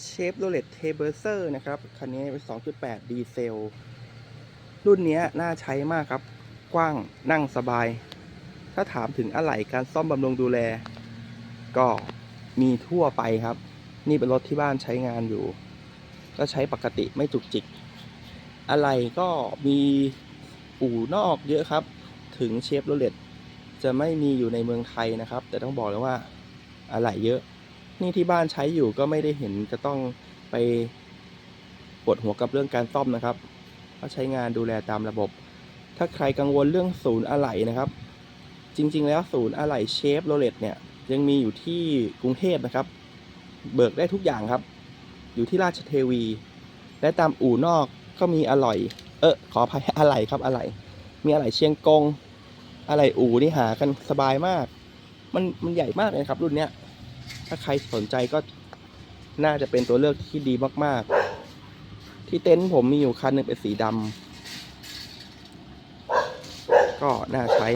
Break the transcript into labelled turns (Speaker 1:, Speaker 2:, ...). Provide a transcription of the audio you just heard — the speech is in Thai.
Speaker 1: เชฟโรเลตเทเบอร์เซอร์นะครับ คันนี้เป็น 2.8 ดีเซล รุ่นนี้น่าใช้มากครับ กว้างนั่งสบาย ถ้าถามถึงอะไหล่การซ่อมบำรุงดูแล ก็มีทั่วไปครับ นี่เป็นรถที่บ้านใช้งานอยู่ ก็ใช้ปกติไม่จุกจิก อะไหล่ก็มีอู่นอกเยอะครับ ถึงเชฟโรเลตจะไม่มีอยู่ในเมืองไทยนะครับ แต่ต้องบอกเลยว่าอะไหล่เยอะ นี่ที่บ้านใช้อยู่ก็ไม่ได้เห็นจะต้องไปปวดหัวกับเรื่องการซ่อมนะครับเพราะใช้งานดูแลตามระบบ ถ้าใครกังวลเรื่องศูนย์อะไหล่นะครับ จริง ๆ แล้วศูนย์อะไหล่เชฟโรเลตเนี่ยยังมีอยู่ที่กรุงเทพนะครับ เบิกได้ทุกอย่างครับ อยู่ที่ราชเทวี และตามอู่นอกก็มีอะไหล่เออขออภัยอะไหล่ครับอะไหล่มีอะไหล่เชียงกงอะไหล่อู่นี่หากันสบายมาก มันมันใหญ่มากเลยครับ รุ่นเนี้ย ถ้าใครสนใจก็น่าจะเป็นตัวเลือกที่ดีมาก ๆ ที่เต็นท์ผมมีอยู่คันหนึ่งเป็นสีดำก็น่าใช้